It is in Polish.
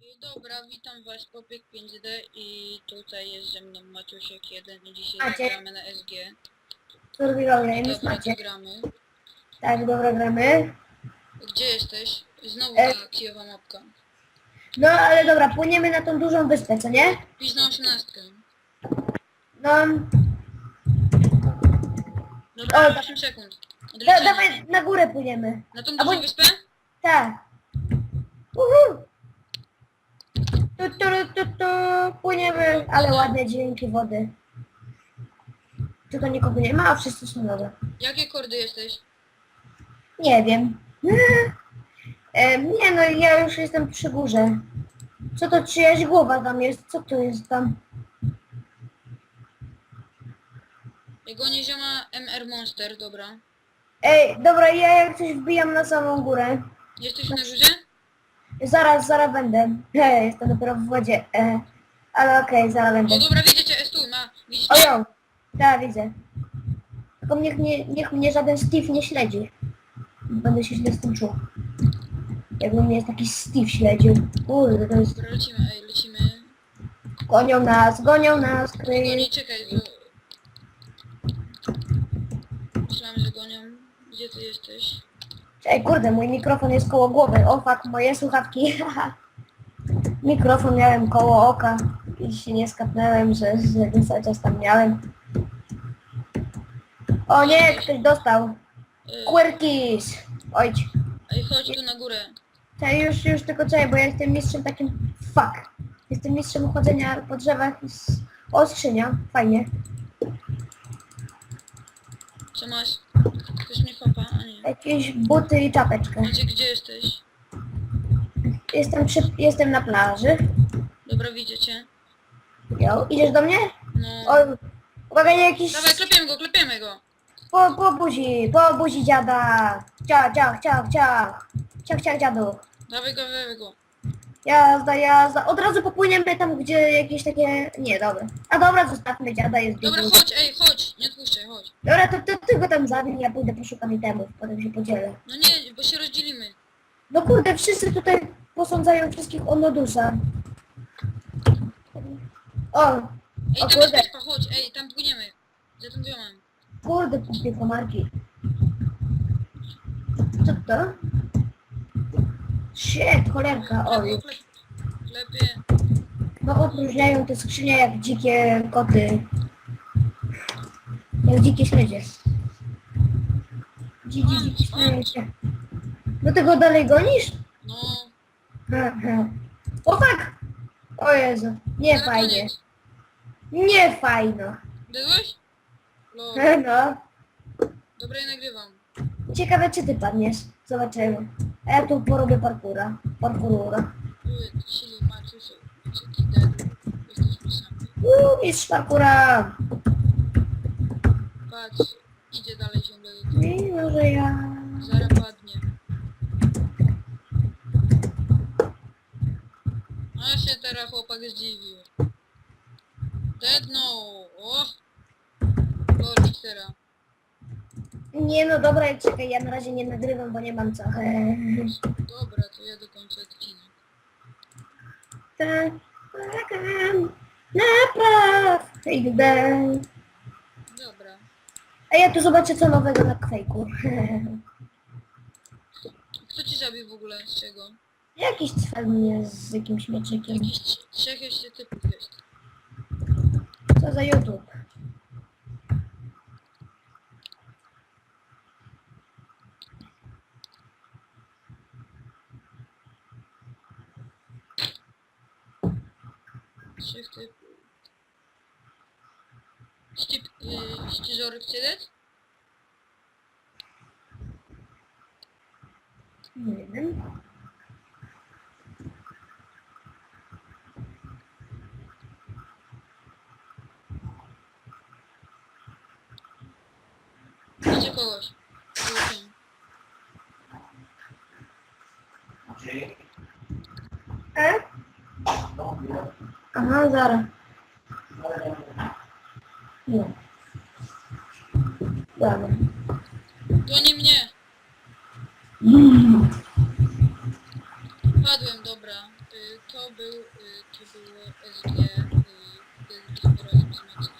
I Dobra, witam was Popiek 5D i tutaj jest ze mną Maciusiek 1 i dzisiaj Maciek. gramy na SG. Survival Games Dobra, macie. to gramy. Tak, dobra, gramy. Gdzie jesteś? Znowu E. ta kijowa mapka. No ale dobra, płyniemy na tą dużą wyspę, co nie? Pisz na 18. No, Dobra, O, 8 sekund. da, Odliczenie. dawaj na górę płyniemy. Na tą A dużą bo- wyspę? Tak. Uhu. Tu, tu, płyniemy, ale ładne dźwięki wody. Tylko nikogo nie ma, a wszyscy są nowe. Jakie kordy jesteś? Nie wiem. E, nie no, ja już jestem przy górze. Co to czyjaś głowa tam jest? Co to jest tam? Gonię zioma MR Monster, dobra. Ej, dobra, ja jak coś wbijam na samą górę. Jesteś na górze? Zaraz, zaraz będę. Hej, jestem dopiero w wodzie. E, ale okej, zaraz będę. O dobra, widzę cię, stój, ma. O mnie? ją! Tak, widzę. Tylko niech, nie, niech mnie żaden Steve nie śledzi. Będę się źle z tym czuł. Jakby mnie taki Steve śledził. Kurde, to jest... Dobra, lecimy, ej, lecimy. Gonią nas, gonią nas, Nie goni, czekaj, że... Myślałem, że gonią. Gdzie ty jesteś? Ej, kurde, mój mikrofon jest koło głowy. O fuck, moje słuchawki. mikrofon miałem koło oka i się nie skapnąłem, że, że cały czas tam miałem. O nie, ktoś dostał. E, Quirkis! Ojdź. Ej, chodź tu na górę. Czekaj, już, już tylko czekaj, bo ja jestem mistrzem takim... Fuck. Jestem mistrzem chodzenia po drzewach i... s- O, skrzynia. Fajnie. Co masz? Ktoś mnie chopa? A nie. Jakieś buty i czapeczkę. Macie, gdzie jesteś? Jestem przy... Jestem na plaży. Dobra, widzę cię. Jo, idziesz do mnie? No. O, uwaga, nie jakiś... Dawaj, klepiemy go, klepiemy go. Po, po buzi, po buzi dziada. Ciach, ciach, ciach, ciach. Ciach, ciach, dziadu. Dawaj go, dawaj go. Jazda, jazda. Od razu popłyniemy tam, gdzie jakieś takie... Nie, dobra. A dobra, zostawmy dziada, jest Dobra, chodź, ej, chodź. Nie odpuszczaj, chodź. Dobra, to, to ty go tam zabij, ja pójdę poszukam itemów, potem się podzielę. No nie, bo się rozdzielimy. No kurde, wszyscy tutaj posądzają wszystkich o Nodusa. O, Ej, O tam jest kurde. wyspa, chodź, ej, tam płyniemy. Za tym domem. kurde, kupię komarki. Co to? Shit, cholerka, o, Klep, klep, klepie. no opróżniają te skrzynie jak dzikie koty. Jak dzikie śledzie. Dzi, dzi, dzikie śledzie. Do tego dalej gonisz? No. O tak! O Jezu, nie fajnie. Nie fajno. Byłeś? No. No. Dobra, ja nagrywam. Ciekawe czy ty padniesz. Zobaczymy. A ja tu porobię parkura. Parkurura. Były Chili, Maciusie, Ciki, Dedu. Jesteśmy sami. Uuu, mistrz parkura. Patrz, idzie dalej ciągle do tyłu. Mimo, że ja... Zaraz padnie. A się teraz chłopak zdziwił. Deadno! O! Lol, teraz. Nie no dobra, czekaj, ja na razie nie nagrywam, bo nie mam co. Dobra, to ja do końca odcinek. Tak, czekam. Napraw. Idę. A ja tu zobaczę co nowego na kwejku. Kto ci zabił w ogóle? Z czego? Jakiś cel mnie z jakimś mieczykiem. Jakiś trz- trzech jeszcze typów jest. Co za YouTube? Trzech typów. Yy, ściżory chce dać? Nie wiem. Idzie kogoś. Wróciłem. E? Aha, zaraz. Nie. Dobra. Goni mnie! Padłem, dobra. Y, to był, y, to było SG, y, razem z Maxem.